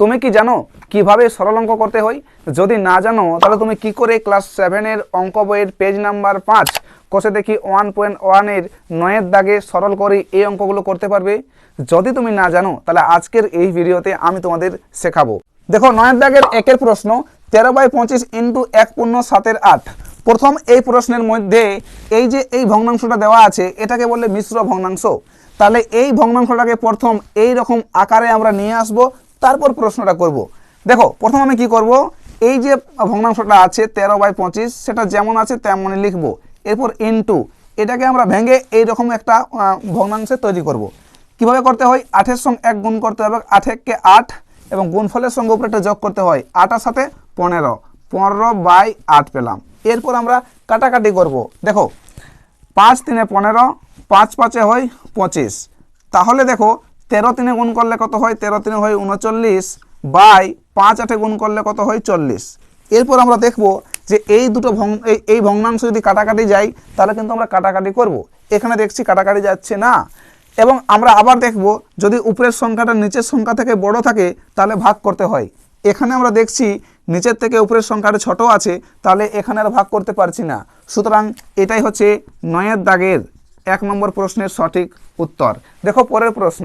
তুমি কি জানো কীভাবে সরল অঙ্ক করতে হয়? যদি না জানো, তাহলে তুমি কি করে ক্লাস সেভেনের অঙ্ক বইয়ের পেজ নাম্বার পাঁচ, কষে দেখি ওয়ান পয়েন্ট ওয়ানের নয়ের দাগে সরল করে এই অঙ্কগুলো করতে পারবে? যদি তুমি না জানো, তাহলে আজকের এই ভিডিওতে আমি তোমাদের শেখাবো। দেখো, নয়ের দাগের একের প্রশ্ন, তেরো বাই পঁচিশ ইন্টু এক পূর্ণ সাতের আট। প্রথম এই প্রশ্নের মধ্যে এই যে এই ভগ্নাংশটা দেওয়া আছে, এটাকে বলে মিশ্র ভগ্নাংশ। তাহলে এই ভগ্নাংশটাকে প্রথম এই রকম আকারে আমরা নিয়ে আসব তারপর প্রশ্নটা করব। দেখো, প্রথম আমি কি করব? এই যে ভগ্নাংশটা আছে তেরো বাই পঁচিশ, সেটা যেমন আছে তেমনই লিখব। এরপর ইনটু এটাকে আমরা ভেঙে এই রকম একটা ভগ্নাংশে তৈরি করব। কীভাবে করতে হয়? আঠের সঙ্গে এক গুণ করতে হবে, আট এককে আট, এবং গুণফলের সঙ্গে উপরে একটা যোগ করতে হয়, আটার সাথে পনেরো। পনেরো বাই আট পেলাম। এরপর আমরা কাটাকাটি করব। দেখো, পাঁচ তিনে পনেরো, পাঁচ পাঁচে হয় পঁচিশ। তাহলে দেখো তেরো তিনে গুণ করলে কত হয়? তেরো তিনে হয় উনচল্লিশ বাই পাঁচ আটে গুণ করলে কত হয়? চল্লিশ। এরপর আমরা দেখব যে এই দুটো ভং, এই ভগ্নাংশ যদি কাটাকাটি যায় তাহলে কিন্তু আমরা কাটাকাটি করব। এখানে দেখছি কাটাকাটি যাচ্ছে না। এবং আমরা আবার দেখব যদি উপরের সংখ্যাটা নিচের সংখ্যা থেকে বড় থাকে, তাহলে ভাগ করতে হয়। এখানে আমরা দেখছি নিচের থেকে উপরের সংখ্যাটা ছোট আছে, তাহলে এখানে আর ভাগ করতে পারছি না। সুতরাং এটাই হচ্ছে নয়ের দাগের এক নম্বর প্রশ্নের সঠিক উত্তর। দেখো পরের প্রশ্ন।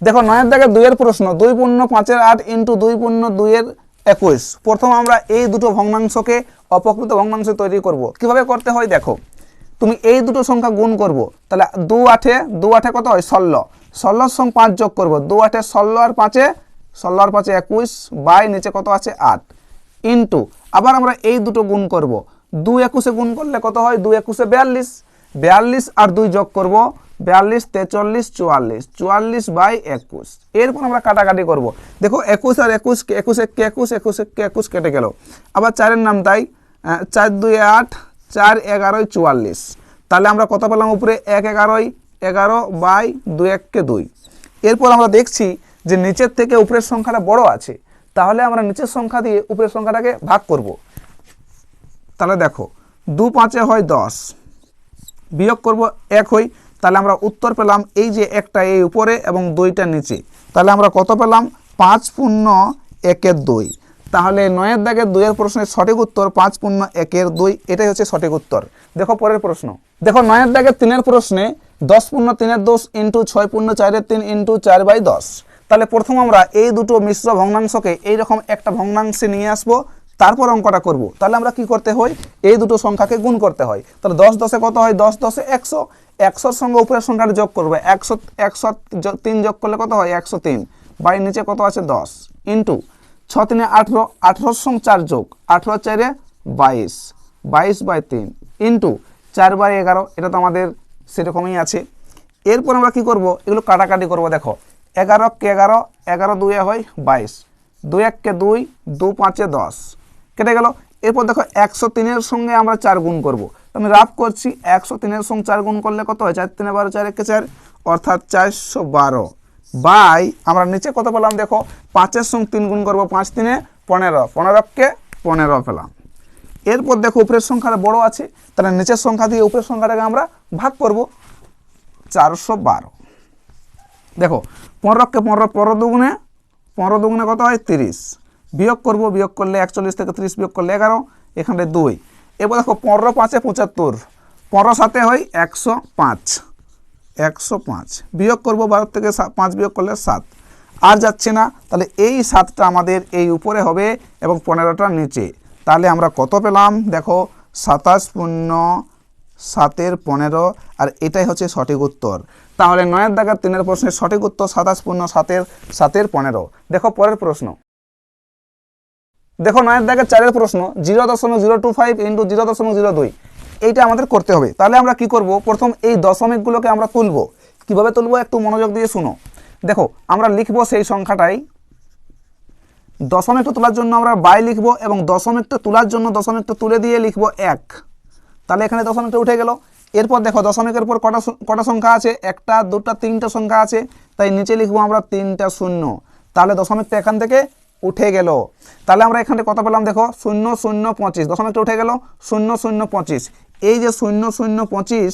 দেখো নয়ের দাগের দুইয়ের প্রশ্ন, দুই পূর্ণ পাঁচের আট ইন্টু দুই পূর্ণ দুইয়ের একুশ। প্রথম আমরা এই দুটো ভগ্নাংশকে অপকৃত ভগ্নাংশ তৈরি করব। কীভাবে করতে হয় দেখো, তুমি এই দুটো সংখ্যা গুণ করব। তাহলে দু আঠে দু আঠে কত হয়? ষোলো। ষোলোর সঙ্গে পাঁচ যোগ করব। দু আঠে ষোলো আর পাঁচে, ষোলো আর পাঁচে একুশ, বাই নিচে কত আছে? আট। ইন্টু আবার আমরা এই দুটো গুণ করব। দু একুশে গুণ করলে কত হয়? দু একুশে বিয়াল্লিশ। বিয়াল্লিশ আর দুই যোগ করব। বিয়াল্লিশ, তেচল্লিশ, চুয়াল্লিশ চুয়াল্লিশ বাই একুশ। এরপর আমরা কাটাকাটি করব। দেখো, একুশ আর একুশ একুশ এক একুশ একুশ এক একুশ কেটে গেল। আবার চারের নাম তাই চার দুই আট, চার এগারোই চুয়াল্লিশ। তাহলে আমরা কত পেলাম উপরে? এক এগারোই এগারো বাই দুই এককে দুই। এরপর আমরা দেখছি যে নিচের থেকে উপরের সংখ্যাটা বড় আছে। তাহলে আমরা নিচের সংখ্যা দিয়ে উপরের সংখ্যাটাকে ভাগ করব। তাহলে দেখো, দু পাঁচে হয় দশ, বিয়োগ করব এক হই তাহলে আমরা উত্তর পেলাম এই যে একটা এই উপরে এবং দুইটা নিচে। তাহলে আমরা কত পেলাম? পাঁচ পূর্ণ একের দুই। তাহলে নয়ের দাগের দুইয়ের প্রশ্নের সঠিক উত্তর পাঁচ পূর্ণ একের দুই, এটাই হচ্ছে সঠিক উত্তর। দেখো পরের প্রশ্ন। দেখো নয়ের দাগের তিনের প্রশ্নে দশ পূর্ণ তিনের দশ ইন্টু ছয় পূর্ণ চারের তিন ইন্টু চার বাই দশ। তাহলে প্রথম আমরা এই দুটো মিশ্র ভগ্নাংশকে এইরকম একটা ভগ্নাংশে নিয়ে আসব। তারপর অঙ্কটা করব। তাহলে আমরা কি করতে হয়? এই দুটো সংখ্যাকে গুণ করতে হয়। তাহলে দশ দশে কত হয়? দশ দশে একশো। একশোর সঙ্গে উপরের সংখ্যাটা যোগ করবে। একশো একশো তিন যোগ করলে কত হয়? একশো তিন। বাড়ির নিচে কত আছে? দশ। ইন্টু ছ তিনে আঠেরো, আঠেরোর সঙ্গে চার যোগ। আঠেরো চারে বাইশ। বাইশ বাই তিন। ইন্টু চার বাই এগারো। এটা তো আমাদের সেরকমই আছে। এরপর আমরা কি করব? এগুলো কাটাকাটি করব। দেখো, এগারো কে এগারো এগারো দুয়ে হয় বাইশ। দুই এক কে দুই, দু পাঁচে দশ। কেটে গেল। এরপর দেখো একশো তিনের সঙ্গে আমরা চার গুণ করব। আমি রাফ করছি, একশো তিনের সঙ্গে চার গুণ করলে কত হয়? চার তিনে বারো, চার একে চার, অর্থাৎ চারশো বারো। বাই, আমরা নিচে কত পেলাম দেখো? পাঁচের সঙ্গে তিন গুণ করব পাঁচ তিনে, পনেরো। পনেরোকে পনেরো পেলাম। এরপর দেখো উপরের সংখ্যাটা বড় আছে, তাহলে নিচের সংখ্যা দিয়ে উপরের সংখ্যাটাকে আমরা ভাগ করব। চারশো বারো। দেখো পনেরোকে পনেরো পনেরো দুগুণে পনেরো দুগুণে কত হয়? তিরিশ। বিয়োগ করব, বিয়োগ করলে একচল্লিশ থেকে তিরিশ, বিয়োগ করলে এগারো, এখানে দুই। এবার দেখো পনেরো পাঁচে পঁচাত্তর, পনেরো সাথে হয় একশো পাঁচ একশো পাঁচ। বিয়োগ করব বারো থেকে পাঁচ, বিয়োগ করলে সাত। আর যাচ্ছে না, তাহলে এই সাতটা আমাদের এই উপরে হবে এবং পনেরোটা নিচে। তাহলে আমরা কত পেলাম? দেখো সাতাশ পূর্ণ সাতের পনেরো, আর এটাই হচ্ছে সঠিক উত্তর। তাহলে নয়ের দাগের তিনের প্রশ্নের সঠিক উত্তর সাতাশ পূর্ণ সাতের সাতের পনেরো। দেখো পরের প্রশ্ন। দেখো নয়ের দাগের চারের প্রশ্ন জিরো দশমিক zero two five into zero দশমিক জিরো দুই। এইটা আমাদের করতে হবে। তাহলে আমরা কি করব? প্রথম এই দশমিকগুলোকে আমরা তুলব। কীভাবে তুলবো? একটু মনোযোগ দিয়ে শুনো। দেখো, আমরা লিখব সেই সংখ্যাটাই। দশমিকটা তোলার জন্য আমরা বাই লিখব এবং দশমিকটা তোলার জন্য দশমিকটা তুলে দিয়ে লিখব এক। তাহলে এখানে দশমিকটা উঠে গেল। এরপর দেখো, দশমিকের পর কটা কটা সংখ্যা আছে? একটা, দুটা, তিনটা সংখ্যা আছে। তাই নিচে লিখব আমরা তিনটা শূন্য। তাহলে দশমিকটা এখান থেকে উঠে গেল। তাহলে আমরা এখানে কত পেলাম দেখো? শূন্য শূন্য, পঁচিশ। দশমিকটা উঠে গেল। শূন্য শূন্য, পঁচিশ। এই যে শূন্য শূন্য, পঁচিশ,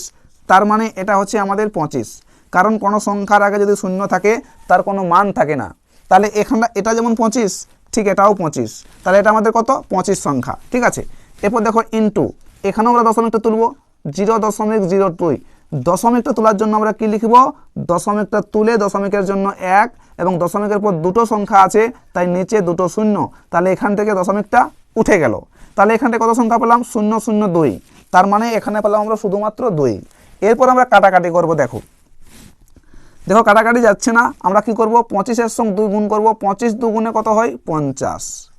তার মানে এটা হচ্ছে আমাদের পঁচিশ। কারণ কোনো সংখ্যার আগে যদি শূন্য থাকে, তার কোনো মান থাকে না। তাহলে এখানটা এটা যেমন পঁচিশ, ঠিক এটাও পঁচিশ। তাহলে এটা আমাদের কত? পঁচিশ সংখ্যা। ঠিক আছে? এরপর দেখো ইনটু এখানেও আমরা দশমিকটা তুলবো। জিরো দশমিক জিরো টুই দশমিকটা তোলার জন্য আমরা কি লিখব? দশমিকটা তুলে দশমিকের জন্য এক এবং দশমিকের পর দুটো সংখ্যা আছে, তাই নিচে দুটো শূন্য। তাহলে এখান থেকে দশমিকটা উঠে গেল। তাহলে এখান থেকে কত সংখ্যা পেলাম? শূন্য শূন্য, দুই। তার মানে এখানে পেলাম আমরা শুধুমাত্র দুই। এরপর আমরা কাটাকাটি করব, দেখো। দেখো, কাটাকাটি যাচ্ছে না। আমরা কি করব? পঁচিশের সঙ্গে দুই গুণ করব। পঁচিশ দুগুণে কত হয়? পঞ্চাশ।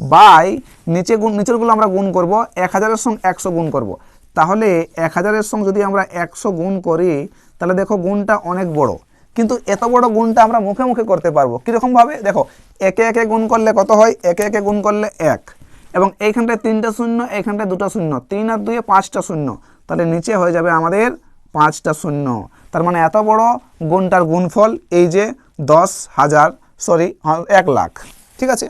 বাই, নিচে গুণ নিচেরগুলো আমরা গুণ করব। এক হাজারের সঙ্গে একশো গুণ করব। তাহলে এক হাজারের সঙ্গে যদি আমরা একশো গুণ করি, তাহলে দেখো গুণটা অনেক বড়। কিন্তু এত বড় গুণটা আমরা মুখে মুখে করতে পারব। কীরকমভাবে দেখো, একে একে গুণ করলে কত হয়? একে একে গুণ করলে এক। এবং এইখানটায় তিনটা শূন্য, এইখানটায় দুটো শূন্য। তিন আর দুয়ে পাঁচটা শূন্য। তাহলে নিচে হয়ে যাবে আমাদের পাঁচটা শূন্য। তার মানে এত বড় গুণটার গুণফল এই যে দশ হাজার সরি এক লাখ। ঠিক আছে?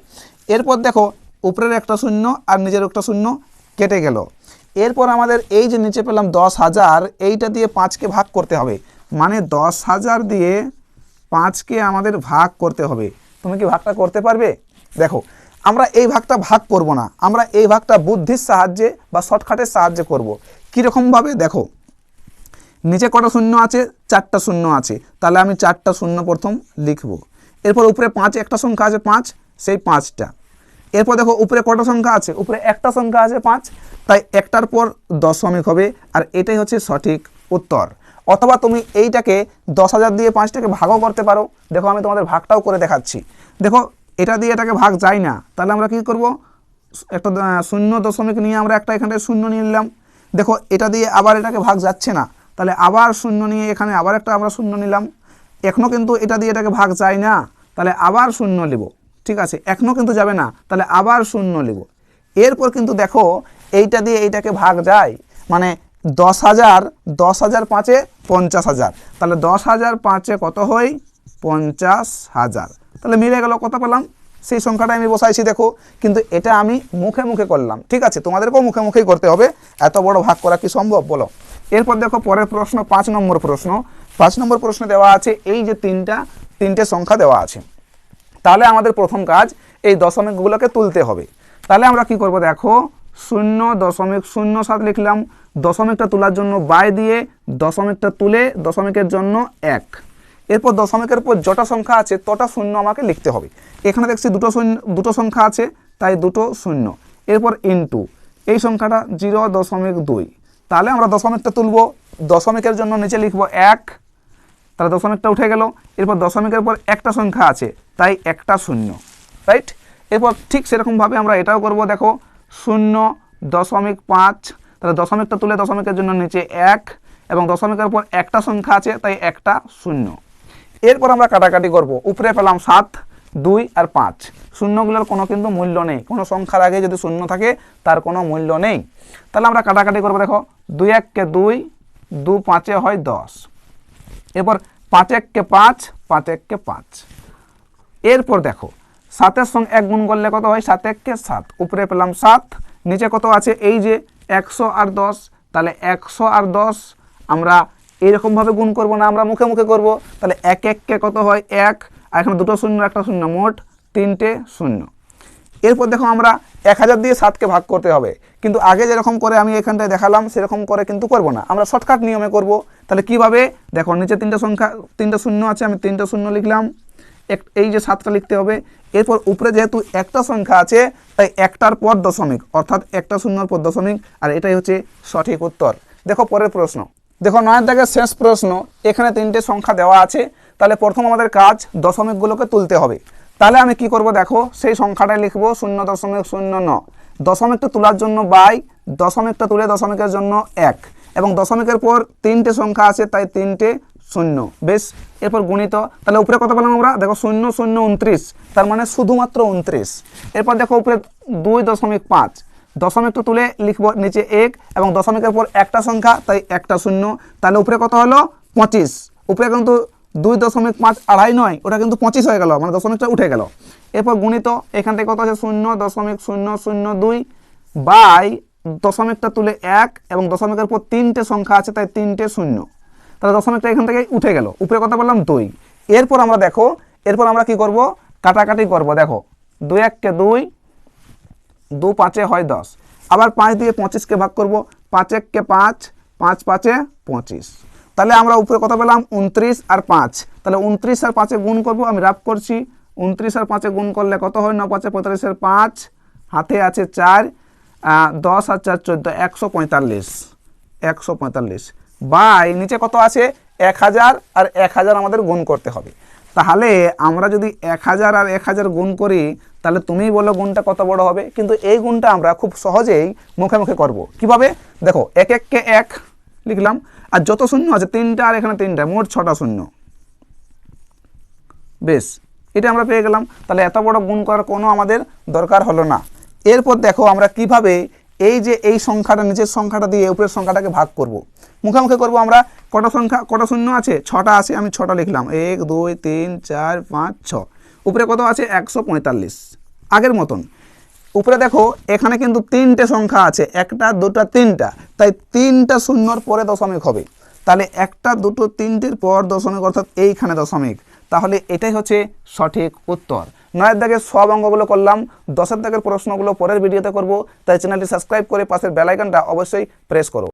এরপর দেখো, উপরের একটা শূন্য আর নিচের একটা শূন্য কেটে গেল। এরপর আমাদের এই যে নিচে পেলাম দশ হাজার, এইটা দিয়ে পাঁচকে ভাগ করতে হবে। মানে দশ হাজার দিয়ে পাঁচকে আমাদের ভাগ করতে হবে। তুমি কি ভাগটা করতে পারবে? দেখো, আমরা এই ভাগটা ভাগ করব না। আমরা এই ভাগটা বুদ্ধির সাহায্যে বা শর্টকাটের সাহায্যে করব। কীরকমভাবে? দেখো, নিচে কটা শূন্য আছে? চারটা শূন্য আছে। তাহলে আমি চারটা শূন্য প্রথম লিখব। এরপর উপরে পাঁচ একটা সংখ্যা আছে, পাঁচ। সেই পাঁচটা। এরপর দেখো, উপরে কটা সংখ্যা আছে? উপরে একটা সংখ্যা আছে পাঁচ, তাই একটার পর দশমিক হবে, আর এটাই হচ্ছে সঠিক উত্তর। অথবা তুমি এইটাকে দশ হাজার দিয়ে পাঁচটাকে ভাগও করতে পারো। দেখো, আমি তোমাদের ভাগটাও করে দেখাচ্ছি। দেখো, এটা দিয়ে এটাকে ভাগ যায় না। তাহলে আমরা কি করব? একটা শূন্য দশমিক নিয়ে আমরা একটা এখানটায় শূন্য নিয়ে নিলাম। দেখো, এটা দিয়ে আবার এটাকে ভাগ যাচ্ছে না। তাহলে আবার শূন্য নিয়ে এখানে আবার একটা আমরা শূন্য নিলাম। এখনও কিন্তু এটা দিয়ে এটাকে ভাগ যায় না। তাহলে আবার শূন্য নেব। ঠিক আছে এখনও কিন্তু যাবে না, তাহলে আবার শূন্য নেব এরপর কিন্তু দেখো, এইটা দিয়ে এইটাকে ভাগ যায় মানে দশ হাজার দশ হাজার পাঁচে পঞ্চাশ হাজার। তাহলে দশ হাজার পাঁচে কত হয় পঞ্চাশ হাজার। তাহলে মিলে গেল কত পেলাম? সেই সংখ্যাটা আমি বসাইছি, দেখো। কিন্তু এটা আমি মুখে মুখে করলাম, ঠিক আছে? তোমাদেরকেও মুখে মুখেই করতে হবে, এত বড় ভাগ করা কি সম্ভব, বলো। এরপর দেখো, পরের প্রশ্ন, পাঁচ নম্বর প্রশ্ন। পাঁচ নম্বর প্রশ্নে দেওয়া আছে, এই যে তিনটা, তিনটে সংখ্যা দেওয়া আছে। তাহলে আমাদের প্রথম কাজ এই দশমিকগুলোকে তুলতে হবে। তাহলে আমরা কি করব দেখো, শূন্য দশমিক শূন্য সাত লিখলাম, দশমিকটা তোলার জন্য বাই দিয়ে দশমিকটা তুলে দশমিকের জন্য এক। এরপর দশমিকের পর যটা সংখ্যা আছে তটা শূন্য আমাকে লিখতে হবে। এখানে দেখছি দুটো শূন্য, দুটো সংখ্যা আছে, তাই দুটো শূন্য। এরপর ইনটু এই সংখ্যাটা জিরো দশমিক দুই। তাহলে আমরা দশমিকটা তুলব, দশমিকের জন্য নিচে লিখব এক তাহলে দশমিকটা উঠে গেল। এরপর দশমিকের পর একটা সংখ্যা আছে, তাই একটা শূন্য রাইট এরপর ঠিক সেরকমভাবে আমরা এটাও করব, দেখো, শূন্য দশমিক পাঁচ, তাহলে দশমিকটা তুলে দশমিকের জন্য নিচে এক, এবং দশমিকের পর একটা সংখ্যা আছে, তাই একটা শূন্য। এরপর আমরা কাটাকাটি করব, উপরে পেলাম সাত, দুই আর পাঁচ। শূন্যগুলোর কোনো কিন্তু মূল্য নেই, কোনো সংখ্যার আগে যদি শূন্য থাকে, তার কোনো মূল্য নেই। তাহলে আমরা কাটাকাটি করব, দেখো, দুই এককে দুই, দু পাঁচে হয় দশ। এরপর পাঁচ এককে পাঁচ পাঁচ এককে পাঁচ। এরপর দেখো, সাতের সঙ্গে এক গুণ করলে কত হয়? সাত এককে সাত। উপরে পেলাম সাত, নিচে কত আছে? এই যে একশো আর দশ, তাহলে একশো আর দশ আমরা এইরকমভাবে গুণ করব না, আমরা মুখে মুখে করব। তাহলে এক এককে কত হয়? এক। আর এখানে দুটো শূন্য, একটা শূন্য, মোট তিনটে শূন্য। এরপর দেখো আমরা এক হাজার দিয়ে সাতকে ভাগ করতে হবে। কিন্তু আগে যেরকম করে আমি এখানটায় দেখালাম, সেরকম করে কিন্তু করব না। আমরা শর্টকাট নিয়মে করব। তাহলে কীভাবে? দেখো নিচে তিনটা সংখ্যা, তিনটা শূন্য আছে, আমি তিনটা শূন্য লিখলাম। এক, এই যে সাতটা লিখতে হবে। এরপর উপরে যেহেতু একটা সংখ্যা আছে, তাই একটার পর দশমিক, অর্থাৎ একটা শূন্যর পর দশমিক, আর এটাই হচ্ছে সঠিক উত্তর। দেখো পরের প্রশ্ন। দেখো নয়ের দাগের শেষ প্রশ্ন, এখানে তিনটে সংখ্যা দেওয়া আছে। তাহলে প্রথম আমাদের কাজ দশমিকগুলোকে তুলতে হবে। তাহলে আমি কি করব দেখো, সেই সংখ্যাটাই লিখব শূন্য দশমিক শূন্য ন। দশমিকটা তোলার জন্য বাই, দশমিকটা তুলে দশমিকের জন্য এক। এবং দশমিকের পর তিনটে সংখ্যা আছে, তাই তিনটে শূন্য। বেশ, এরপর গুণিত। তাহলে উপরে কত পেলাম আমরা? দেখো, শূন্য শূন্য, উনত্রিশ। তার মানে শুধুমাত্র উনত্রিশ। এরপর দেখো, উপরে দুই দশমিক পাঁচ। দশমিকটা তুলে লিখব নিচে এক এবং দশমিকের পর একটা সংখ্যা, তাই একটা শূন্য। তাহলে উপরে কত হলো? পঁচিশ। উপরে কিন্তু দুই দশমিক পাঁচ আড়াই নয়, ওটা কিন্তু পঁচিশ হয়ে গেল মানে দশমিকটা উঠে গেল। এরপর গুণিত, এখান থেকে কত আছে শূন্য দশমিক শূন্য শূন্য দুই বাই দশমিকটা তুলে এক, এবং দশমিকের পর তিনটে সংখ্যা আছে, তাই তিনটে শূন্য। তাহলে দশমিকটা এখান থেকে উঠে গেল। উপরে কথা বললাম দুই। এরপর আমরা দেখো, এরপর আমরা কি করব? কাটাকাটি করব। দেখো, দুই এককে দুই, দু পাঁচে হয় দশ। আবার পাঁচ দিয়ে পঁচিশকে ভাগ করব, পাঁচ এককে পাঁচ পাঁচ পাঁচে পঁচিশ। তাহলে আমরা উপরে কথা পেলাম? উনত্রিশ আর পাঁচ। তাহলে উনত্রিশ আর পাঁচে গুণ করব, আমি রাফ করছি। উনত্রিশ আর পাঁচে গুণ করলে কত হয়? ন পাঁচে পঁয়তাল্লিশের পাঁচ। হাতে আছে চার। দশ আর চার চোদ্দ, একশো পঁয়তাল্লিশ। একশো পঁয়তাল্লিশ। বাই, নিচে কত আছে? এক হাজার আর এক হাজার আমাদের গুণ করতে হবে। তাহলে আমরা যদি এক হাজার আর এক হাজার গুণ করি, তাহলে তুমি বলো গুণটা কত বড় হবে। কিন্তু এই গুণটা আমরা খুব সহজেই মুখে মুখে করব। কীভাবে? দেখো, এক এককে এক লিখলাম। আর যত শূন্য আছে, তিনটা আর এখানে তিনটা, মোট ছটা শূন্য। বেশ, এটা আমরা পেয়ে গেলাম। তাহলে এত বড় গুণ করার কোনো আমাদের দরকার হলো না। এরপর দেখো আমরা কীভাবে এই যে এই সংখ্যাটা, নিচের সংখ্যাটা দিয়ে উপরের সংখ্যাটাকে ভাগ করব। মুখোমুখি করব আমরা, কটা সংখ্যা, কটা শূন্য আছে? ছটা আছে, আমি ছটা লিখলাম। এক, দুই, তিন, চার, পাঁচ, ছ। উপরে কত আছে? একশো পঁয়তাল্লিশ। আগের মতন। উপরে দেখো, এখানে কিন্তু তিনটে সংখ্যা আছে, একটা, দুটা, তিনটা। তাই তিনটা শূন্যর পরে দশমিক হবে। তাহলে একটা, দুটো, তিনটির পর দশমিক, অর্থাৎ এইখানে দশমিক। তাহলে এটাই হচ্ছে সঠিক উত্তর। নয়ের দাগের সব অঙ্গগুলো করলাম, দশের দাগের প্রশ্নগুলো পরের ভিডিওতে করব, তাই চ্যানেলটি সাবস্ক্রাইব করে পাশের বেলাইকানটা অবশ্যই প্রেস করো।